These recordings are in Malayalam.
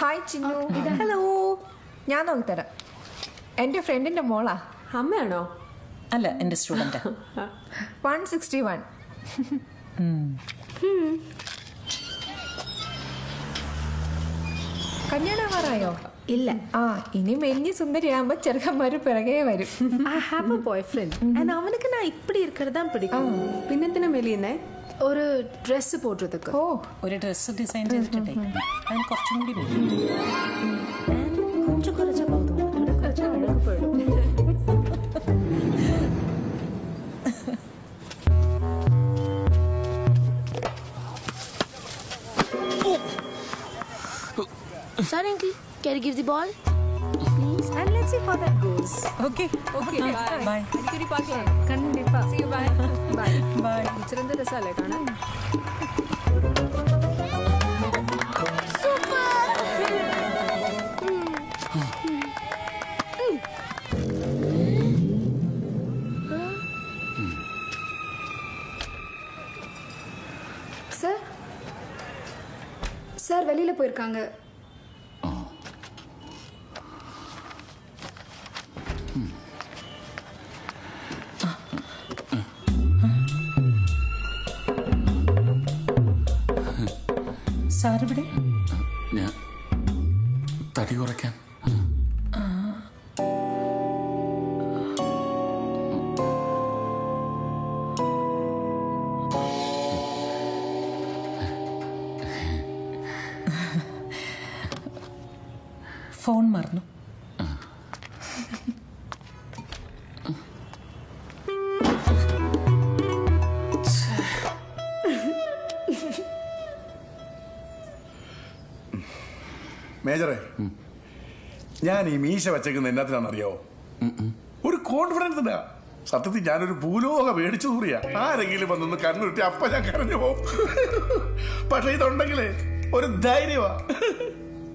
ഹായ് ചിന്നു ഹലോ ഞാൻ നോക്കിത്തരാം. എന്റെ ഫ്രണ്ടിന്റെ മോളാ. അമ്മയാണോ? അല്ല എന്റെ സ്റ്റുഡന്റാ വൺ സിക്സ്റ്റി വൺ കല്യാണമാറായോ ഇല്ല. ആ ഇനി മെലിഞ്ഞ സുന്ദരിയാകുമ്പോ ചെറുക്കന്മാര് പിറകെ വരും. I have a boy friend and അവനുക്ക് நான் இப்படி இருக்கிறது தான் பிடிக்கும் മെലിയുന്നേ? ഒരു ഡ്രസ് പോട്ടതുക്ക് ഓ. ഒരു ഡ്രസ് ഡിസൈൻ ചെയ്തിട്ടുണ്ടെങ്കിൽ ഞാൻ Can you give the ball? Please. And let's see how that goes. Okay. Okay. Bye. Bye. அடிக்கடி பார்க்கலாம் கண்டிப்பா see you bye. Bye. Bye. சிறந்த ரசாலை காணா சார் வெளியில் போயிருக்காங்க സാറിവിടെ? ഞാൻ തടി കുറയ്ക്കാൻ. ഫോൺ മറന്നു. മേജറെ ഞാൻ ഈ മീശ വെച്ചേക്കുന്ന എന്നാത്തിനാണെന്ന് അറിയാവോ ഒരു കോൺഫിഡൻസ് ഇല്ല സത്യത്തിൽ ഞാനൊരു ഭൂലോക മേടിച്ചു കൂറിയാ ആരെങ്കിലും വന്നൊന്ന് കണ്ണുരുട്ടി അപ്പ ഞാൻ കരഞ്ഞു പോകും പക്ഷെ ഇതുണ്ടെങ്കിലേ ഒരു ധൈര്യമാ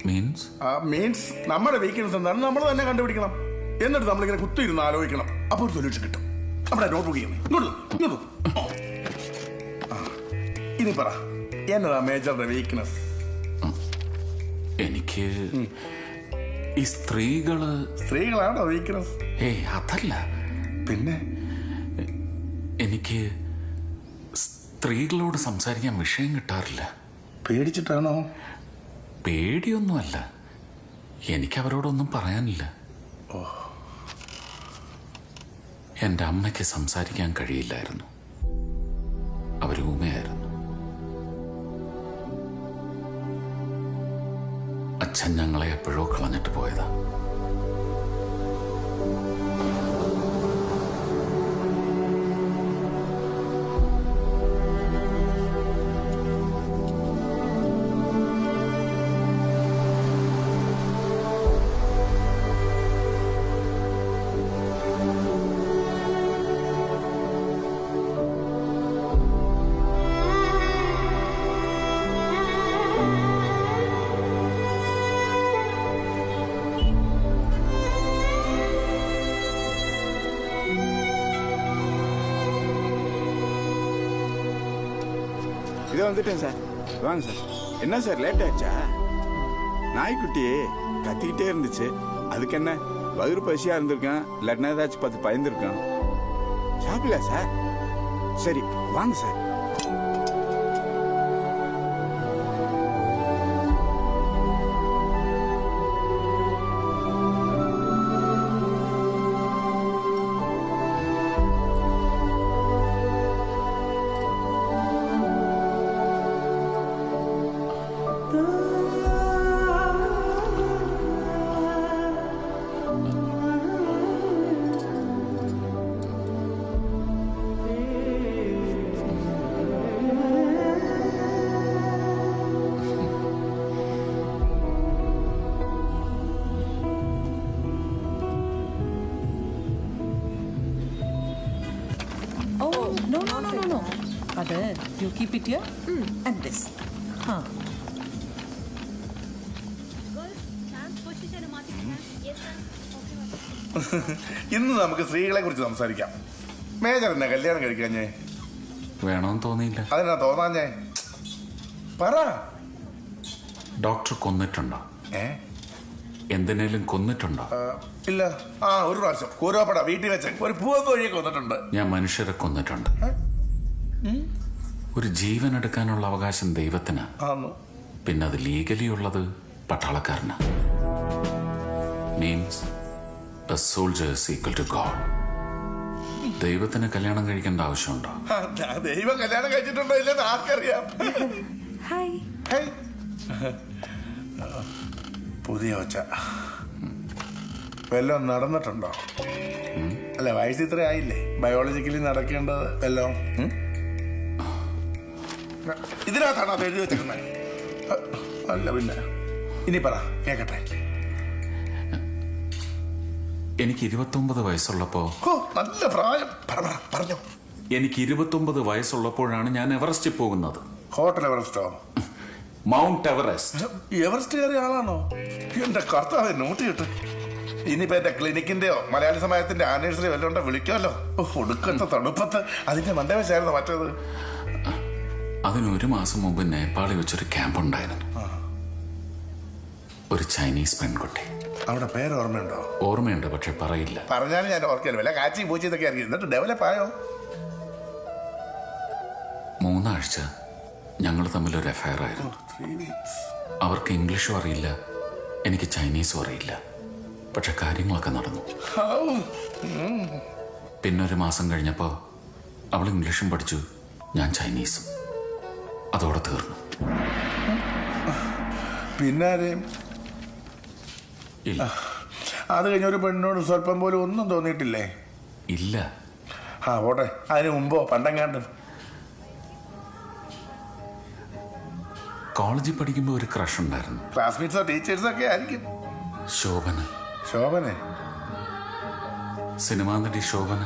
മീൻസ് മീൻസ് നമ്മുടെ വീക്ക്നെസ് എന്താണ് നമ്മൾ തന്നെ കണ്ടുപിടിക്കണം. എന്നിട്ട് നമ്മളിങ്ങനെ കുത്തിയിരുന്ന് ആലോചിക്കണം. അപ്പോൾ ഒരു സൊല്യൂഷൻ കിട്ടും. നമ്മുടെ നോട്ട്ബുക്ക് ചെയ്യുന്നത് ഇങ്ങോട്ട് ഇങ്ങോട്ട്. ഇനി പറ എന്നതാ മേജറുടെ വീക്ക്നെസ് എനിക്ക് ഈ സ്ത്രീകൾ സ്ത്രീകളാണോ വീക്ക്നസ് ഏയ് അതല്ല. പിന്നെ? എനിക്ക് സ്ത്രീകളോട് സംസാരിക്കാൻ വിഷയം കിട്ടാറില്ല. പേടിച്ചിട്ടാണോ? പേടിയൊന്നുമല്ല. എനിക്ക് അവരോടൊന്നും പറയാനില്ല എന്റെ അമ്മയ്ക്ക് സംസാരിക്കാൻ കഴിയില്ലായിരുന്നു. അവർ അച്ഛൻ ഞങ്ങളെ എപ്പോഴോ കളഞ്ഞിട്ട് പോയതാ. இதோ வந்துட்டேன் சார். வாங்க சார். என்ன சார் லேட் ஆச்சா? நாய்க்குட்டி கத்திக்கிட்டே இருந்துச்சு. அதுக்கு என்ன வயிறு பசியா இருந்திருக்கேன். இல்லாட்டினா ஏதாச்சும் பார்த்து பயந்துருக்கேன். சாப்பிடல சார். சரி வாங்க சார். അത് keep it here? Mm. and this. Huh. ഇന്ന് നമുക്ക് സ്ത്രീകളെ കുറിച്ച് സംസാരിക്കാം. മേജർ എന്നെ കല്യാണം കഴിക്കാഞ്ഞേ. വേണമെന്ന് തോന്നിയില്ല. അതിനാ തോന്നാഞ്ഞേ? പറ. ഡോക്ടർ കൊന്നിട്ടുണ്ടോ? ഏ? എന്തിനേലും കൊന്നിട്ടുണ്ടോ? ഇല്ല. ആ ഒരു പ്രാവശ്യം. കൂരോപ്പട വീട്ടിൽ വെച്ച് ഒരു പൂവൻ കോഴിയെ കൊന്നിട്ടുണ്ട്. ഞാൻ മനുഷ്യരെ കൊന്നിട്ടുണ്ട്. ഒരു ജീവൻ എടുക്കാനുള്ള അവകാശം ദൈവത്തിന്. പിന്നെ അത് ലീഗലി ഉള്ളത് പട്ടാളക്കാരന്. Means a soldiers equal to God ദൈവത്തിന് കല്യാണം കഴിക്കേണ്ട ആവശ്യമുണ്ടോ? ആ, ദൈവം കല്യാണം കഴിച്ചിട്ടുണ്ടോ ഇല്ലെന്ന് ആർക്കറിയാം. പുതിയ ഒച്ച. വല്ലതും നടന്നിട്ടുണ്ടോ? അല്ല വയസ്സ് ഇത്ര ആയില്ലേ ബയോളജിക്കലി നടക്കേണ്ടത് വല്ലതും? ഇതിനകത്താണോ അത് എഴുതി വെച്ചേക്കുന്നത് അല്ല പിന്നെ. ഇനി പറ കേക്കട്ടെ. എനിക്ക് ഇരുപത്തൊമ്പത് വയസ്സുള്ളപ്പോ നല്ല പ്രായം. പറഞ്ഞു പറ പറഞ്ഞോ. എനിക്ക് ഇരുപത്തൊമ്പത് വയസ്സുള്ളപ്പോഴാണ് ഞാൻ എവറസ്റ്റിൽ പോകുന്നത്. ഹോട്ടൽ എവറസ്റ്റോ? Mount Everest. എവറസ്റ്റ് കയറിയ ആളാണോ? എന്റെ കർത്താവ് നോട്ട് കിട്ടു ഇനിയിപ്പോ എന്റെ ക്ലിനിക്കിന്റെയോ മലയാളി സമയത്തിന്റെ ആനിവേഴ്സറി വല്ലോണ്ടോ വിളിക്കാമല്ലോ. ഒടുക്കത്തെ തണുപ്പത്ത്. അതിന്റെ മണ്ടവശായിരുന്നു മറ്റേത്? അതിന് ഒരു മാസം മുമ്പ് നേപ്പാളിൽ വെച്ചൊരു ക്യാമ്പ് ഉണ്ടായിരുന്നു. ഒരു ചൈനീസ് പെൺകുട്ടി. അവിടെ പേര് ഓർമ്മയുണ്ടോ? ഓർമ്മയുണ്ട് പക്ഷെ പറയില്ല. പറഞ്ഞാലും ഞാൻ ഓർക്കില്ല വല്ല കാച്ചി പൂച്ചി ഇതൊക്കെ ആയിരിക്കും. എന്നിട്ട് ഡെവലപ്പ് ആയോ? മൂന്നാഴ്ച ഞങ്ങൾ തമ്മിൽ ഒരു എഫയർ ആയിരുന്നു അവർക്ക് ഇംഗ്ലീഷും അറിയില്ല എനിക്ക് ചൈനീസും അറിയില്ല. പക്ഷെ കാര്യങ്ങളൊക്കെ നടന്നു. പിന്നെ ഒരു മാസം കഴിഞ്ഞപ്പോ അവൾ ഇംഗ്ലീഷും പഠിച്ചു ഞാൻ ചൈനീസും. അതോടെ തീർന്നു. പിന്നാരെയും ഇല്ല. അത് കഴിഞ്ഞ ഒരു പെണ്ണിനോട് സ്വല്പം പോലും ഒന്നും തോന്നിയിട്ടില്ലേ? ഇല്ല. ആ പോട്ടെ. അതിന് മുമ്പോ പണ്ടെങ്ങാണ്ടും. കോളേജിൽ പഠിക്കുമ്പോൾ ഒരു ക്രഷ് ഉണ്ടായിരുന്നു. ക്ലാസ്മേറ്റ്സോ ടീച്ചേഴ്സോ ഒക്കെ ആയിരിക്കും. ശോഭന. ശോഭന? സിനിമാ നടി ശോഭന.